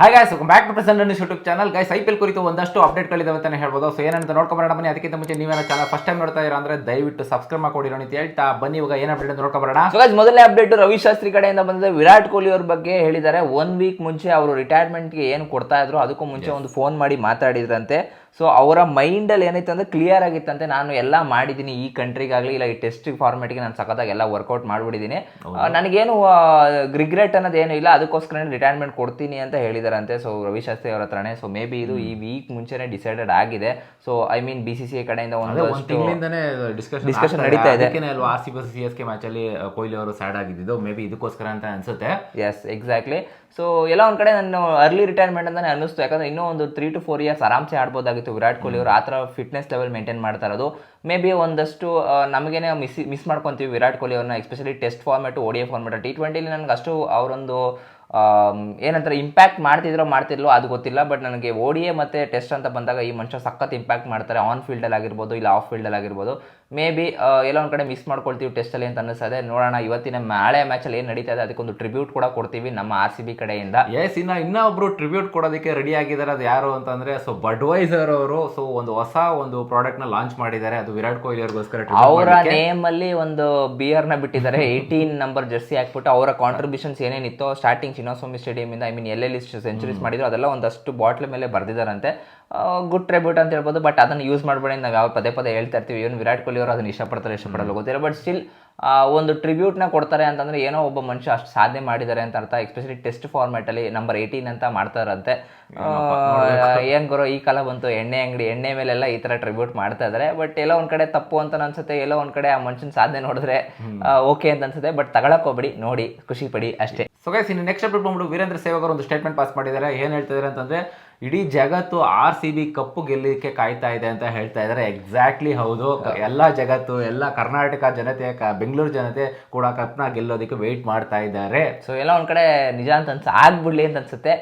Hi guys back to present news YouTube channel guys I P L ಕುರಿತು ಒಂದಷ್ಟು ಅಪ್ಡೇಟ್ಗಳಿದಾವೆ ಅಂತಾನೆ ಹೇಳ್ಬೋದು. ಸೊ ಏನಂತ ನೋಡ್ಕೊಂಬರೋಣ ಬನ್ನಿ. ಅದಕ್ಕಿಂತ ಮುಂಚೆ ನೀವೇನೋ ಚಾನಲ್ ಫಸ್ಟ್ ಟೈಮ್ ನೋಡ್ತಾ ಇರೋ ಅಂದ್ರೆ ದಯವಿಟ್ಟು ಸಬ್ಸ್ಕ್ರೈಬ್ ಮಾಡ್ಕೊಡಿರೋ ಅಂತ ಹೇಳ್ತಾ ಬನ್ನಿ. ಇವಾಗ ಏನು ಅಪ್ಡೇಟ್ ಅಂತ ನೋಡ್ಕೊಂಬರೋಣ ಸೊ ಗೈಸ್ ಮೊದಲನೇ ಅಪ್ಡೇಟ್ ರವಿ ಶಾಸ್ತ್ರಿ ಕಡೆಯಿಂದ ಬಂದಿದೆ. ವಿರಾಟ್ ಕೊಹ್ಲಿ ಅವ್ರ ಬಗ್ಗೆ ಹೇಳಿದ್ದಾರೆ. ಒನ್ ವೀಕ್ ಮುಂಚೆ ಅವರು ರಿಟೈರ್ಮೆಂಟ್ಗೆ ಏನು ಕೊಡ್ತಾ ಇದ್ರು ಅದಕ್ಕೂ ಮುಂಚೆ ಒಂದು ಫೋನ್ ಮಾಡಿ ಮಾತಾಡಿದ್ರಂತೆ. ಸೊ ಅವರ ಮೈಂಡಲ್ಲಿ ಏನೈತೆ ಅಂದರೆ ಕ್ಲಿಯರ್ ಆಗಿತ್ತಂತೆ. ನಾನು ಎಲ್ಲ ಮಾಡಿದ್ದೀನಿ ಈ ಕಂಟ್ರಿಗಾಗಲಿ ಇಲ್ಲ ಈ ಟೆಸ್ಟ್ ಫಾರ್ಮೆಟ್ಗೆ ನಾನು ಸಖತ್ತಾಗಿ ಎಲ್ಲ ವರ್ಕೌಟ್ ಮಾಡಿಬಿಟ್ಟಿದ್ದೀನಿ. ನನಗೇನು ರಿಗ್ರೆಟ್ ಅನ್ನೋದು ಏನು ಇಲ್ಲ. ಅದಕ್ಕೋಸ್ಕರ ರಿಟೈರ್ಮೆಂಟ್ ಕೊಡ್ತೀನಿ ಅಂತ ಹೇಳಿದಾರಂತೆ. ಸೊ ರವಿ ಶಾಸ್ತ್ರಿ ಅವ್ರ ಹತ್ರನೇ. ಸೊ ಮೇ ಬಿ ಇದು ಈ ವೀಕ್ ಮುಂಚೆನೇ ಡಿಸೈಡೆಡ್ ಆಗಿದೆ. So I mean B C C ಕಡೆಯಿಂದ ಒಂದು ತಿಂಗಳಿಂದನೇ ಡಿಸ್ಕಷನ್ ನಡೀತಾ ಇದೆ. ಅಲ್ವಾ ಆರ್ ಸಿ ಬಸ್ ಸಿ ಎಸ್ ಕೆ ಮ್ಯಾಚ್ ಅಲ್ಲಿ ಆ, ಕೊಹ್ಲಿ ಅವರು ಸ್ಯಾಡ್ ಆಗಿದ್ದು. ಮೇ ಬಿ ಇದಕ್ಕೋಸ್ಕರ ಅಂತ ಅನ್ಸುತ್ತೆ. ಎಸ್ ಎಕ್ಸಾಕ್ಟ್ಲಿ ಸೊ ಎಲ್ಲ ಒಂದು ಕಡೆ ನಾನು ಅರ್ಲಿ ರಿಟೈರ್ಮೆಂಟ್ ಅಂತಾನೆ ಅನ್ನಿಸ್ತು. ಯಾಕಂದ್ರೆ ಇನ್ನೂ ಒಂದು ತ್ರೀ ಟು ಫೋರ್ ಇಯರ್ಸ್ ಆರಾಮ್ಸೆ ಆಡ್ಬೋದಾಗಿತ್ತು. ವಿರಾಟ್ ಕೊಹ್ಲಿ ಅವರು ಆ ಥರ ಫಿಟ್ನೆಸ್ ಲೆವೆಲ್ ಮೇಂಟೈನ್ ಮಾಡ್ತಾ ಇರೋದು. ಮೇ ಬಿ ಒಂದಷ್ಟು ನಮಗೇನೆ ಮಿಸ್ ಮಿಸ್ ಮಾಡ್ಕೊತೀವಿ ವಿರಾಟ್ ಕೊಹ್ಲಿ ಅವ್ರನ್ನ especially test format ODI format T ಟ್ವೆಂಟಿಲಿ ನನಗೆ ಅಷ್ಟು ಅವರೊಂದು ಏನಂತಾರೆ ಇಂಪ್ಯಾಕ್ಟ್ ಮಾಡ್ತಿದ್ರೋ ಮಾಡ್ತಿರ್ಲೋ ಅದು ಗೊತ್ತಿಲ್ಲ ಬಟ್ ನನಗೆ ಓಡಿಎ ಮತ್ತು ಟೆಸ್ಟ್ ಅಂತ ಬಂದಾಗ ಈ ಮನುಷ್ಯ ಸಖತ್ ಇಂಪ್ಯಾಕ್ಟ್ ಮಾಡ್ತಾರೆ ಆನ್ ಫೀಲ್ಡಲ್ಲಿ ಆಗಿರ್ಬೋದು ಇಲ್ಲ ಆಫ್ ಫೀಲ್ಡಲ್ಲಿ ಆಗಿರ್ಬೋದು. ಮೇ ಬಿ ಎಲ್ಲ ಒಂದು ಕಡೆ ಮಿಸ್ ಮಾಡ್ಕೊಳ್ತೀವಿ ಟೆಸ್ಟಲ್ಲಿ ಅಂತ ಅನ್ನಿಸ್ತದೆ. ನೋಡೋಣ ಇವತ್ತಿನ ನಾಳೆ ಮ್ಯಾಚಲ್ಲಿ ಏನು ನಡೀತಾ ಇದೆ ಅದಕ್ಕೊಂದು ಟ್ರಿಬ್ಯೂಟ್ ಕೂಡ ಕೊಡ್ತೀವಿ ನಮ್ಮ ಆರ್ ಸಿ ಬಿ ಕಡೆಯಿಂದ. ಎಸ್ ಇನ್ನು ಇನ್ನ ಒಬ್ಬರು ಟ್ರಿಬ್ಯೂಟ್ ಕೊಡೋದಕ್ಕೆ ರೆಡಿ ಆಗಿದ್ದಾರೆ ಅದು ಯಾರು ಅಂತಂದ್ರೆ ಸೊ ಬಡ್ವೈಸರ್ ಅವರು ಸೊ ಒಂದು ಹೊಸ ಒಂದು ಪ್ರಾಡಕ್ಟ್ನ ನ ಲಾಂಚ್ ಮಾಡಿದ್ದಾರೆ ಅದು ವಿರಾಟ್ ಕೊಹ್ಲಿ ಅವ್ರಿಗೋಸ್ಕರ ಅವರ ನೇಮಲ್ಲಿ ನೇಮ್ ಅಲ್ಲಿ ಒಂದು ಬಿಯರ್ನ ನ ಬಿಟ್ಟಿದ್ದಾರೆ ಏಯ್ಟೀನ್ ನಂಬರ್ ಜರ್ಸಿ ಹಾಕ್ಬಿಟ್ಟು ಅವರ ಕಾಂಟ್ರಿಬ್ಯೂಷನ್ಸ್ ಏನೇನಿತ್ತೋ ಸ್ಟಾರ್ಟಿಂಗ್ ಚಿನ್ನಸ್ವಾಮಿ ಸ್ಟೇಡಿಯಂ ಇಂದ ಐ ಮೀನ್ ಎಲ್ಲೆಲ್ಲಿ ಸೆಂಚುರೀಸ್ ಮಾಡಿದ್ರು ಅದೆಲ್ಲ ಒಂದಷ್ಟು ಬಾಟ್ಲ್ ಮೇಲೆ ಬರ್ದಿದಾರಂತೆ ಗುಡ್ ಟ್ರಿಬ್ಯೂಟ್ ಅಂತ ಹೇಳ್ಬೋದು ಬಟ್ ಅದನ್ನು ಯೂಸ್ ಮಾಡಬೇಡಿ ನಾವು ಯಾವ ಪದೇ ಪದೇ ಹೇಳ್ತಾ ಇರ್ತೀವಿ. ಇವನು ವಿರಾಟ್ ಕೊಹ್ಲಿ ಅವರು ಅದನ್ನ ಇಷ್ಟಪಡ್ತಾರೆ ಇಷ್ಟಪಡಲ್ಲ ಗೊತ್ತಿಲ್ಲ. ಬಟ್ ಸ್ಟಿಲ್ ಒಂದು ಟ್ರಿಬ್ಯೂಟ್ನ ಕೊಡ್ತಾರೆ ಅಂತಂದ್ರೆ ಏನೋ ಒಬ್ಬ ಮನುಷ್ಯ ಅಷ್ಟು ಸಾಧನೆ ಮಾಡಿದ್ದಾರೆ ಅಂತ ಅರ್ಥ. ಎಸ್ಪೆಷಲಿ ಟೆಸ್ಟ್ ಫಾರ್ಮ್ಯಾಟಲ್ಲಿ ನಂಬರ್ ಏಯ್ಟೀನ್ ಅಂತ ಮಾಡ್ತಾರಂತೆ. ಏನ್ ಗುರು ಈ ಕಾಲ ಬಂತು ಎಣ್ಣೆ ಅಂಗಡಿ ಎಣ್ಣೆ ಮೇಲೆಲ್ಲ ಈ ತರ ಟ್ರಿಬ್ಯೂಟ್ ಮಾಡ್ತಾ ಇದಾರೆ. ಬಟ್ ಎಲ್ಲೋ ಒಂದ್ ಕಡೆ ತಪ್ಪು ಅಂತ ಅನ್ಸುತ್ತೆ ಎಲ್ಲೋ ಒಂದ್ ಕಡೆ ಆ ಮನುಷ್ಯನ ಸಾಧನೆ ನೋಡಿದ್ರೆ ಓಕೆ ಅಂತ ಅನ್ಸುತ್ತೆ. ಬಟ್ ತಗೊಳಕ್ ಹೋಗ್ಬಿಡಿ ನೋಡಿ ಖುಷಿ ಪಡಿ ಅಷ್ಟೇ. ಸೊ ಗೈಸ್ ಇನ್ನು ನೆಕ್ಸ್ಟ್ ಅಪ್ಡೇಟ್ ಬಂದ್ಬಿಟ್ಟು ವೀರೇಂದ್ರ ಸೇವಕರು ಒಂದು ಸ್ಟೇಟ್ಮೆಂಟ್ ಪಾಸ್ ಮಾಡಿದ್ದಾರೆ. ಏನ್ ಹೇಳ್ತಿದ್ದಾರೆ ಅಂತಂದ್ರೆ ಇಡೀ ಜಗತ್ತು ಆರ್ ಸಿ ಬಿ ಕಪ್ಪು ಗೆಲ್ಲಲಿಕ್ಕೆ ಕಾಯ್ತಾ ಇದೆ ಅಂತ ಹೇಳ್ತಾ ಇದ್ದಾರೆ ಎಕ್ಸಾಕ್ಟ್ಲಿ ಹೌದು. ಎಲ್ಲ ಜಗತ್ತು ಎಲ್ಲ ಕರ್ನಾಟಕ ಜನತೆ ಬೆಂಗಳೂರು ಜನತೆ ಕೂಡ ಕಪ್ನ ಗೆಲ್ಲೋದಕ್ಕೆ ವೆಯ್ಟ್ ಮಾಡ್ತಾ ಇದ್ದಾರೆ. ಸೊ ಎಲ್ಲ ಒಂದ್ ಕಡೆ ನಿಜ ಅಂತ ಅನ್ಸ ಆಗ್ಬಿಡ್ಲಿ ಅಂತ ಅನ್ಸುತ್ತೆ.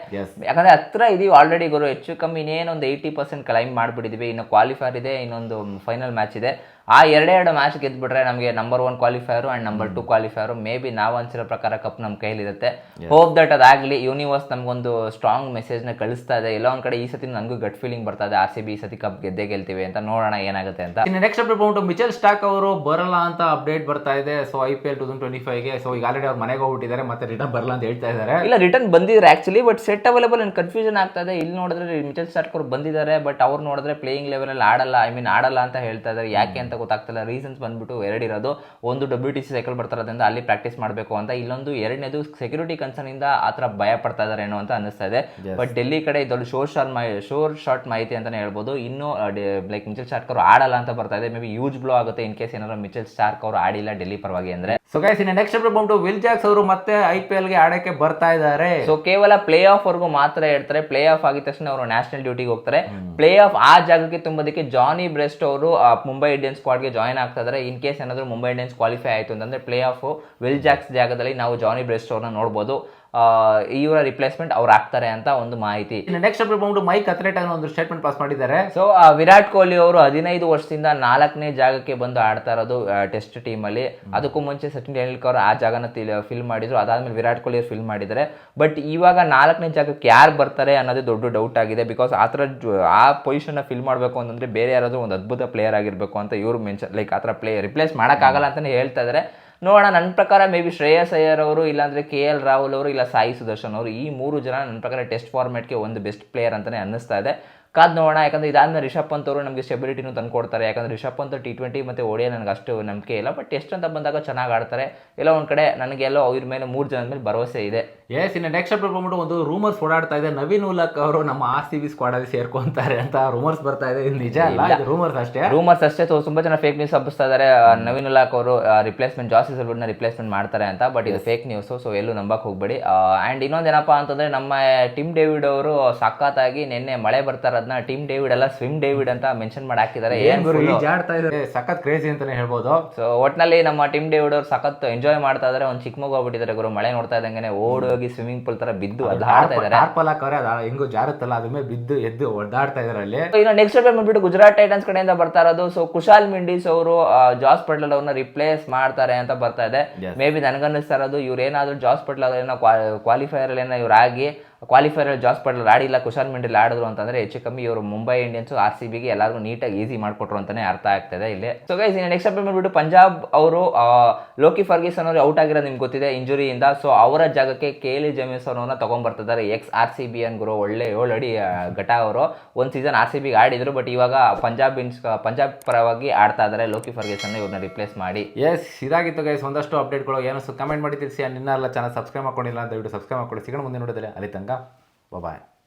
ಯಾಕಂದ್ರೆ ಹತ್ರ ಇದೀವಿ ಆಲ್ರೆಡಿ ಗುರು ಹೆಚ್ಚು ಕಮ್ಮಿ ಇನ್ನೇನೊಂದು ಏಯ್ಟಿ ಪರ್ಸೆಂಟ್ ಕ್ಲೈಮ್ ಮಾಡ್ಬಿಟ್ಟಿದೀವಿ. ಇನ್ನು ಕ್ವಾಲಿಫೈರ್ ಇದೆ ಇನ್ನೊಂದು ಫೈನಲ್ ಮ್ಯಾಚ್ ಇದೆ. ಆ ಎರಡೇ ಎರಡು ಮ್ಯಾಚ್ ಗೆದ್ಬಿಟ್ರೆ ನಮಗೆ number one qualifier and number two qualifier maybe ನಾವು ಅನ್ಸಿರೋ ಪ್ರಕಾರ ಕಪ್ ನಮ್ಮ ಕೈಲಿರುತ್ತೆ. ಹೋಪ್ ದಟ್ ಅದಾಗಲಿ ಯೂನಿವರ್ಸ್ ನಮಗೊಂದು ಸ್ಟ್ರಾಂಗ್ ಮೆಸೇಜ್ನ ಕಳಿಸ್ತಾ ಇದೆ. ಎಲ್ಲ ಒಂದ್ ಕಡೆ ಈ ಸತಿ ನನಗೂ ಗಟ್ ಫೀಲಿಂಗ್ ಬರ್ತಾ ಇದೆ ಆರ್ ಸಿ ಬಿ ಈ ಸತಿ ಕಪ್ ಗೆದ್ದೇ ಗೆಲ್ತೀವಿ ಅಂತ ನೋಡೋಣ ಏನಾಗುತ್ತೆ ಅಂತ. ಇನ್ನು ನೆಕ್ಸ್ಟ್ ಅಪ್ಡೇಟ್ ಬಂದ್ಬಿಟ್ಟು ಮಿಚಲ್ ಸ್ಟಾಕ್ ಅವರು ಬರಲ್ಲ ಅಂತ ಅಪ್ಡೇಟ್ ಬರ್ತಾ ಇದೆ. So I P L two thousand twenty ಫೈವ್ಗೆ so ಈಗ ಆಲ್ರೆಡಿ ಅವ್ರು ಮನೆಗೆ ಹೋಗ್ಬಿಟ್ಟಿದ್ದಾರೆ ಮತ್ತೆ ರಿಟರ್ನ್ ಬರಲ್ಲ ಅಂತ ಹೇಳ್ತಾ ಇದ್ದಾರೆ. ಇಲ್ಲ ರಿಟರ್ನ್ ಬಂದಿದ್ದಾರೆ actually but set available and confusion ಆಗ್ತಾ ಇದೆ. ಇಲ್ಲಿ ನೋಡಿದ್ರೆ ಮಿಚಲ್ ಸ್ಟಾಕ್ ಅವ್ರು ಬಂದಿದ್ದಾರೆ ಬಟ್ ಅವ್ರು ನೋಡಿದ್ರೆ ಪ್ಲೇಯಿಂಗ್ ಲೆವೆಲ್ ಅಲ್ಲಿ ಆಡಲ್ಲ ಐ ಮೀನ್ ಆಡಲ್ಲ ಅಂತ ಹೇಳ್ತಾ ಇದ್ದಾರೆ. ಯಾಕೆ ಅಂತ ಗೊತ್ತಾಗ್ತಿಲ್ಲ. ರೀಸನ್ಸ್ ಬಂದ್ಬಿಟ್ಟು ಎರಡಿರೋದು ಒಂದು ಡಬ್ಲ್ಯೂ ಟಿ ಸಿ ಸೈಕಲ್ ಬರ್ತಾರೋದ್ರಿಂದ ಅಲ್ಲಿ ಪ್ರಾಕ್ಟೀಸ್ ಮಾಡಬೇಕು ಅಂತ. ಇಲ್ಲೊಂದು ಎರಡನೇದು ಸೆಕ್ಯೂರಿಟಿ ಕನ್ಸರ್ನ್ ಇಂದ ಆ ಥರ ಭಯ ಪಡ್ತಾ ಇದ್ದಾರೆ ಏನೋ ಅಂತ ಅನಿಸ್ತಾ ಇದೆ. ಬಟ್ ಡೆಲ್ಲಿ ಕಡೆ ಇದೊಂದು sure shot my sure shot ಮಾಹಿತಿ ಅಂತಲೇ ಹೇಳ್ಬೋದು. ಇನ್ನು ಲೈಕ್ ಮಿಚಲ್ ಸ್ಟಾರ್ಕ್ ಅವರು ಆಡಲ್ಲ ಅಂತ ಬರ್ತಾ ಇದೆ. ಮೇ ಬಿ ಯೂಜ್ ಬ್ಲೋ ಆಗುತ್ತೆ ಇನ್ ಕೇಸ್ ಏನಾದ್ರು ಮಿಚಲ್ ಸ್ಟಾರ್ಕ್ ಅವರು ಆಡಿಲ್ಲ ಡೆಲ್ಲಿ ಪರವಾಗಿ ಅಂದ್ರೆ. ಸೊ ಗೈಸ್ ಇನ್ನು ನೆಕ್ಸ್ಟ್ ಬಂದು ವಿಲ್ ಜಾಕ್ಸ್ ಅವರು ಮತ್ತೆ ಐ ಪಿ ಎಲ್ಗೆ ಆಡಕ್ಕೆ ಬರ್ತಾ ಇದ್ದಾರೆ. ಸೊ ಕೇವಲ ಪ್ಲೇ ಆಫ್ ವರ್ಗೂ ಮಾತ್ರ ಹೇಳ್ತಾರೆ. ಪ್ಲೇ ಆಫ್ ಆಗಿದ ತಕ್ಷಣ ಅವರು ನ್ಯಾಷನಲ್ ಡ್ಯೂಟಿಗೆ ಹೋಗ್ತಾರೆ. ಪ್ಲೇ ಆಫ್ ಆ ಜಾಗಕ್ಕೆ ತುಂಬೋದಕ್ಕೆ ಜಾನಿ ಬ್ರೆಸ್ಟ್ ಅವರು ಮುಂಬೈ ಇಂಡಿಯನ್ಸ್ ಸ್ಕ್ವಾಡ್ಗೆ ಜಾಯ್ನ್ ಆಗ್ತಾ ಇದ್ದಾರೆ ಇನ್ ಕೇಸ್ ಏನಾದರೂ ಮುಂಬೈ ಇಂಡಿಯನ್ಸ್ ಕ್ವಾಲಿಫೈ ಆಯಿತು ಅಂತಂದ್ರೆ ಪ್ಲೇ ಆಫ್ ವಿಲ್ ಜಾಕ್ಸ್ ಜಾಗದಲ್ಲಿ ನಾವು ಜಾನಿ ಬ್ರೆಸ್ಟೋರ್ನ ನೋಡ್ಬೋದು. ಇವರ ರಿಪ್ಲೇಸ್ಮೆಂಟ್ ಅವ್ರು ಆಗ್ತಾರೆ ಅಂತ ಒಂದು ಮಾಹಿತಿ. ನೆಕ್ಸ್ಟ್ ಮೈಕ್ ಅಥ್ಲೆಟ್ ಅನ್ನೋ ಒಂದು ಸ್ಟೇಟ್ಮೆಂಟ್ ಪಾಸ್ ಮಾಡಿದ್ದಾರೆ. ಸೊ ವಿರಾಟ್ ಕೊಹ್ಲಿ ಅವರು ಹದಿನೈದು ವರ್ಷದಿಂದ ನಾಲ್ಕನೇ ಜಾಗಕ್ಕೆ ಬಂದು ಆಡ್ತಾ ಇರೋದು ಟೆಸ್ಟ್ ಟೀಮ್ ಅಲ್ಲಿ. ಅದಕ್ಕೂ ಮುಂಚೆ ಸಚಿನ್ ತೆಂಡೂಲ್ಕರ್ ಆ ಜಾಗನ ಫಿಲ್ ಮಾಡಿದ್ರು. ಅದಾದ್ಮೇಲೆ ವಿರಾಟ್ ಕೊಹ್ಲಿ ಫಿಲ್ ಮಾಡಿದ್ದಾರೆ. ಬಟ್ ಇವಾಗ ನಾಲ್ಕನೇ ಜಾಗಕ್ಕೆ ಯಾರು ಬರ್ತಾರೆ ಅನ್ನೋದು ದೊಡ್ಡ ಡೌಟ್ ಆಗಿದೆ. ಬಿಕಾಸ್ ಆ ಥರ ಆ ಪೊಸಿಷನ್ನ ಫಿಲ್ ಮಾಡಬೇಕು ಅಂತಂದ್ರೆ ಬೇರೆ ಯಾರಾದರೂ ಒಂದು ಅದ್ಭುತ ಪ್ಲೇಯರ್ ಆಗಿರಬೇಕು ಅಂತ ಇವರು ಮೆನ್ಷನ್ ಲೈಕ್ ಆ ಥರ ಪ್ಲೇ ರಿಪ್ಲೇಸ್ ಮಾಡೋಕ್ಕಾಗಲ್ಲ ಅಂತಲೇ ಹೇಳ್ತಾ ಇದ್ದಾರೆ ನೋಡೋಣ ನನ್ನ ಪ್ರಕಾರ ಮೇ ಬಿ ಶ್ರೇಯಸ್ ಅಯ್ಯರ್ ಅವರು ಇಲ್ಲಾಂದರೆ ಕೆ ಎಲ್ ರಾಹುಲ್ ಅವರು, ಇಲ್ಲ ಸಾಯಿ ಸುದರ್ಶನ್ ಅವರು, ಈ ಮೂರು ಜನ ನನ್ನ ಪ್ರಕಾರ ಟೆಸ್ಟ್ ಫಾರ್ಮ್ಯಾಟ್ಗೆ ಒಂದು ಬೆಸ್ಟ್ ಪ್ಲೇಯರ್ ಅಂತಲೇ ಅನ್ನಿಸ್ತಾ ಇದೆ. ಕಾದ್ ನೋಡೋಣ ಯಾಕಂದ್ರೆ ಇದಾದ್ಮೇಲೆ ರಿಷಬ್ ಪಂತ್ ಅವರು ನಮಗೆ ಸ್ಟೆಬಿಲಿಟಿನೂ ತಂದು ಕೊಡ್ತಾರೆ. ಯಾಕಂದ್ರೆ ರಿಷಬ್ ಪಂತ್ ಟಿ ಟ್ವೆಂಟಿ ಮತ್ತೆ ಓಡಿಯ ನನಗೆ ಅಷ್ಟು ನಂಬಿಕೆ ಇಲ್ಲ. ಬಟ್ ಟೆಸ್ಟ್ ಅಂತ ಬಂದಾಗ ಚೆನ್ನಾಗಿ ಆಡ್ತಾರೆ. ಎಲ್ಲ ಒಂದ್ ಕಡೆ ನನಗೆಲ್ಲೋ ಅವ್ರ ಮೇಲೆ ಮೂರು ಜನದ ಮೇಲೆ ಭರವಸೆ ಇದೆ. ಎಸ್ ಇನ್ನು ನೆಕ್ಸ್ಟ್ ಅಪ್ ಬಂದ್ಬಿಟ್ಟು ಒಂದು ರೂಮರ್ಸ್ ಓಡಾಡ್ತಾ ಇದೆ. ನವೀನ್ ಉಲಕ್ ಅವರು ನಮ್ಮ ಆರ್ ಸಿ ಬಿ ಸ್ಕ್ವಾಡ್ ಅಲ್ಲಿ ಸೇರ್ಕೊಂತಾರೆ ಅಂತ ರೂಮರ್ಸ್ ಬರ್ತಾ ಇದೆ. ಇದು ನಿಜ ಅಲ್ಲ? ರೂಮರ್ಸ್ ಅಷ್ಟೇ? ರೂಮರ್ಸ್ ಅಷ್ಟೇ. ತುಂಬಾ ಜನ ಫೇಕ್ ನ್ಯೂಸ್ ಹಬ್ಬಿಸ್ತಾ ಇದ್ದಾರೆ ನವೀನ್ ಉಲಾಕ್ ಅವರು ರಿಪ್ಲೇಸ್ಮೆಂಟ್ ಜಾಸ್ತಿ ನ ರಿಪ್ಲೇಸ್ಮೆಂಟ್ ಮಾಡ್ತಾರೆ ಅಂತ. ಬಟ್ ಇದು ಫೇಕ್ ನ್ಯೂಸ್ ಸೊ ಎಲ್ಲೂ ನಂಬಕ್ ಹೋಗ್ಬೇಡಿ. ಅಂಡ್ ಇನ್ನೊಂದೇನಪ್ಪ ಅಂತಂದ್ರೆ ನಮ್ಮ ಟಿಮ್ ಡೇವಿಡ್ ಅವರು ಸಖತ್ತಾಗಿ ನಿನ್ನೆ ಮಳೆ ಬರ್ತಾ ಇರೋದನ್ನ ಟೀಮ್ ಡೇವಿಡ್ ಎಲ್ಲ ಸ್ವಿಮ್ ಡೇವಿಡ್ ಅಂತ ಮೆನ್ಷನ್ ಮಾಡಿ ಹಾಕಿದ್ದಾರೆ. ಏನ್ ಇದ್ದಾರೆ. ಸಖತ್ ಕ್ರೇಜಿ ಅಂತಾನೆ ಹೇಳ್ಬೋದು. ಸೊ ಒಟ್ನಲ್ಲಿ ನಮ್ಮ ಟೀಮ್ ಡೇವಿಡ್ ಅವ್ರು ಸಖತ್ ಎಂಜಾಯ್ ಮಾಡ್ತಾ ಇದಾರೆ ಒಂದು ಚಿಕ್ಕ ಮಗು ಆಗ್ಬಿಟ್ಟಿದ್ದಾರೆ ಗುರು ಮಳೆ ನೋಡ್ತಾ ಇದ್ದಂಗೆ ಓಡೋಗಿ ಸ್ವಿಮ್ಮಿಂಗ್ ಪೂಲ್ ತರ ಬಿದ್ದು ಅದಾಡ್ತಾ ಇದ್ದಾರೆ. ಟಾರ್ಪಲ್ ಅದ ಹೆಂಗೋ ಜಾರುತ್ತಲ್ಲ ಅದ್ರ ಮೇಲೆ ಬಿದ್ದು ಎದ್ದು ಒದ್ದಾಡ್ತಾ ಇದಾರೆ ಅಲ್ಲಿ. ಇನ್ನು ನೆಕ್ಸ್ಟ್ ಬಂದ್ಬಿಟ್ಟು ಗುಜರಾತ್ ಟೈಟನ್ಸ್ ಕಡೆಯಿಂದ ಬರ್ತಾ ಇರೋದು. ಸೊ ಕುಶಾಲ್ ಮಿಂಡೀಸ್ ಅವರು ಜಾಸ್ ಪಟ್ಲಲ್ ಅವ್ರನ್ನ ರಿಪ್ಲೇಸ್ ಮಾಡ್ತಾರೆ ಅಂತ ಬರ್ತಾ ಇದೆ. ಮೇ ಬಿ ನನಗನ್ನಿಸ್ತಾ ಇರೋದು ಇವ್ರು ಏನಾದ್ರು ಜಾಸ್ ಪಟ್ಲ್ ಏನೋ ಕ್ವಾಲಿಫೈಯರ್ ಏನೋ ಇವ್ರು ಆಗಿ ಕ್ವಾಲಿಫೈರ್ ಜಾಸ್ ಪಟೇಲ್ ಆಡಿಲ್ಲ ಕುಶಾಲ್ ಮೆಂಡಿಲ್ ಆಡಿದ್ರು ಅಂತಂದ್ರೆ ಹೆಚ್ಚು ಕಮ್ಮಿ ಇವರು ಮುಂಬೈ ಇಂಡಿಯನ್ಸ್, ಆರ್ ಸಿ ಬಿಗೆ ಎಲ್ಲರಿಗೂ ನೀಟಾಗಿ ಈಸಿ ಮಾಡಿಕೊಟ್ರು ಅಂತಲೇ ಅರ್ಥ ಆಗ್ತದೆ ಇಲ್ಲಿ. ಸೊ ಗೈಸ್ ಇನ್ನು ನೆಕ್ಸ್ಟ್ ಅಪ್ಡೇಟ್ ಬಂದ್ಬಿಟ್ಟು ಪಂಜಾಬ್ ಅವರು ಲೋಕಿ ಫರ್ಗಿಸನ್ ಅವರು ಔಟ್ ಆಗಿರೋದು ನಿಮ್ಗೆ ಗೊತ್ತಿದೆ, ಇಂಜುರಿಯಿಂದ. ಸೊ ಅವರ ಜಾಗಕ್ಕೆ ಕೆ ಎಲ್ ಜಮೀಸನ್ ಅವ್ರನ್ನ ತೊಗೊಂಡ್ಬರ್ತಿದ್ದಾರೆ ಎಕ್ಸ್ ಆರ್ ಸಿ ಬಿ ಅನ್ಗುರು ಒಳ್ಳೆ ಏಳು ಅಡಿ ಘಟ ಅವರು. ಒಂದು ಸೀಸನ್ ಆರ್ ಸಿ ಬಿಗೆ ಆಡಿದ್ರು ಬಟ್ ಇವಾಗ ಪಂಜಾಬ್ ಇನ್ಸ್ ಪಂಜಾಬ್ ಪರವಾಗಿ ಆಡ್ತಾ ಇದ್ದಾರೆ ಲೋಕಿ ಫರ್ಗಿಸನ್ ಇವ್ರನ್ನ ರಿಪ್ಲೇಸ್ ಮಾಡಿ. ಎಸ್ ಇದಾಗಿತ್ತು ಗೈಸ್ ಒಂದಷ್ಟು ಅಪ್ಡೇಟ್ಗಳು ಏನು ಕಮೆಂಟ್ ಮಾಡಿ ತಿಳಿಸಿ. ನಿನ್ನೆಲ್ಲ ಚಾನಲ್ ಸಬ್ಸ್ಕ್ರೈಬ್ ಮಾಡ್ಕೊಂಡಿಲ್ಲ ದಯವಿಟ್ಟು ಸಬ್ಸ್ಕ್ರೈಬ್ ಮಾಡ್ಕೊಳ್ಳಿ. ಸಿಗೋಣ ಮುಂದೆ ನೋಡಿದ್ರೆ ಅಲ್ಲಿ കണ്ടേക്കാം